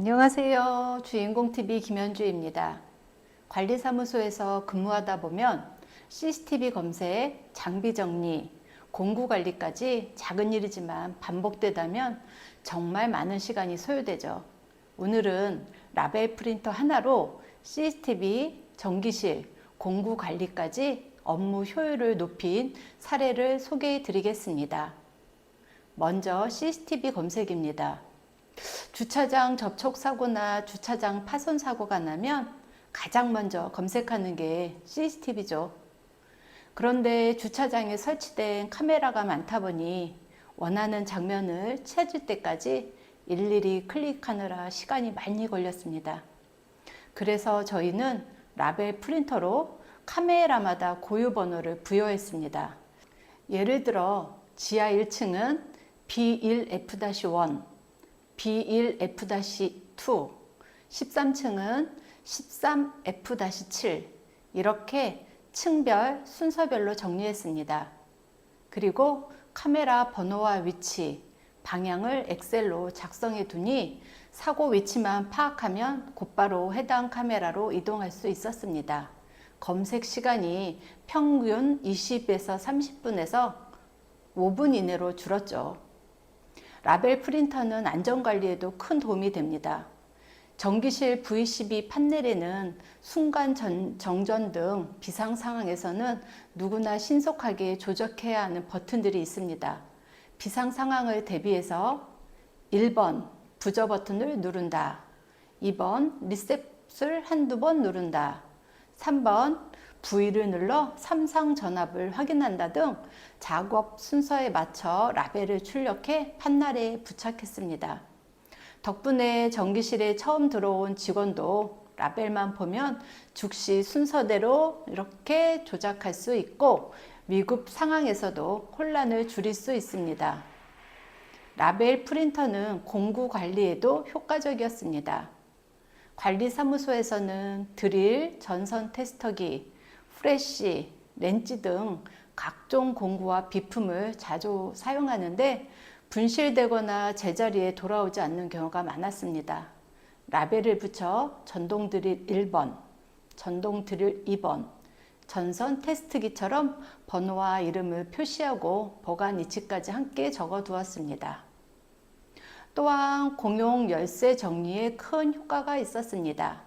안녕하세요. 주인공TV 김현주입니다. 관리사무소에서 근무하다 보면 CCTV 검색, 장비 정리, 공구 관리까지 작은 일이지만 반복되다면 정말 많은 시간이 소요되죠. 오늘은 라벨 프린터 하나로 CCTV, 전기실, 공구 관리까지 업무 효율을 높인 사례를 소개해 드리겠습니다. 먼저 CCTV 검색입니다. 주차장 접촉 사고나 주차장 파손 사고가 나면 가장 먼저 검색하는 게 CCTV죠. 그런데 주차장에 설치된 카메라가 많다 보니 원하는 장면을 찾을 때까지 일일이 클릭하느라 시간이 많이 걸렸습니다. 그래서 저희는 라벨 프린터로 카메라마다 고유 번호를 부여했습니다. 예를 들어 지하 1층은 B1F-1, B1F-2, 13층은 13F-7 이렇게 층별 순서별로 정리했습니다. 그리고 카메라 번호와 위치, 방향을 엑셀로 작성해 두니 사고 위치만 파악하면 곧바로 해당 카메라로 이동할 수 있었습니다. 검색 시간이 평균 20에서 30분에서 5분 이내로 줄었죠. 라벨 프린터는 안전관리에도 큰 도움이 됩니다. 전기실 VCB 판넬에는 순간 전, 정전 등 비상 상황에서는 누구나 신속하게 조작해야 하는 버튼들이 있습니다. 비상 상황을 대비해서 1번 부저 버튼을 누른다. 2번 리셋을 한두 번 누른다. 3번 V를 눌러 삼상 전압을 확인한다 등 작업 순서에 맞춰 라벨을 출력해 판넬에 부착했습니다. 덕분에 전기실에 처음 들어온 직원도 라벨만 보면 즉시 순서대로 이렇게 조작할 수 있고 위급 상황에서도 혼란을 줄일 수 있습니다. 라벨 프린터는 공구 관리에도 효과적이었습니다. 관리사무소에서는 드릴, 전선 테스터기, 프레쉬, 렌치 등 각종 공구와 비품을 자주 사용하는데 분실되거나 제자리에 돌아오지 않는 경우가 많았습니다. 라벨을 붙여 전동 드릴 1번, 전동 드릴 2번, 전선 테스트기처럼 번호와 이름을 표시하고 보관 위치까지 함께 적어 두었습니다. 또한 공용 열쇠 정리에 큰 효과가 있었습니다.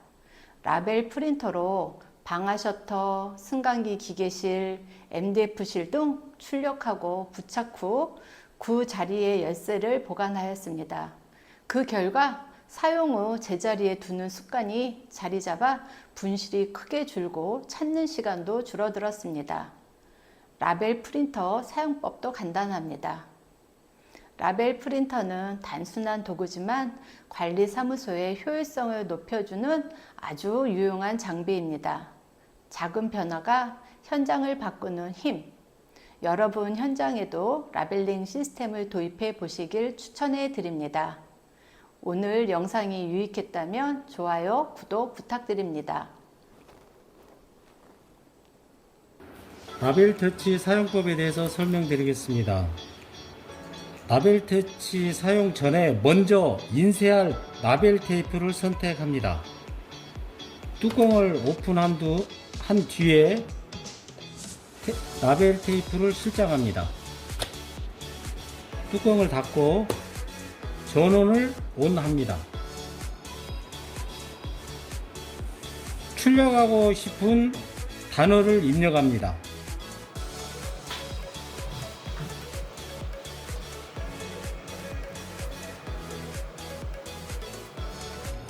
라벨 프린터로 방화 셔터, 승강기 기계실, MDF실 등 출력하고 부착 후 그 자리에 열쇠를 보관하였습니다. 그 결과 사용 후 제자리에 두는 습관이 자리 잡아 분실이 크게 줄고 찾는 시간도 줄어들었습니다. 라벨 프린터 사용법도 간단합니다. 라벨 프린터는 단순한 도구지만 관리 사무소의 효율성을 높여주는 아주 유용한 장비입니다. 작은 변화가 현장을 바꾸는 힘. 여러분 현장에도 라벨링 시스템을 도입해 보시길 추천해 드립니다. 오늘 영상이 유익했다면 좋아요, 구독 부탁드립니다. 라벨 터치 사용법에 대해서 설명드리겠습니다. 라벨 터치 사용 전에 먼저 인쇄할 라벨 테이프를 선택합니다. 뚜껑을 오픈한 두, 한 뒤에 테, 라벨 테이프를 실장합니다. 뚜껑을 닫고 전원을 온합니다. 출력하고 싶은 단어를 입력합니다.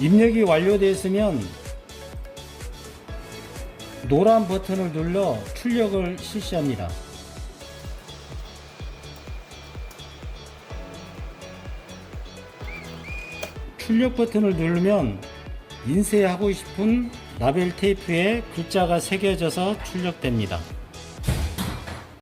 입력이 완료되었으면 노란 버튼을 눌러 출력을 실시합니다. 출력 버튼을 누르면 인쇄하고 싶은 라벨 테이프에 글자가 새겨져서 출력됩니다.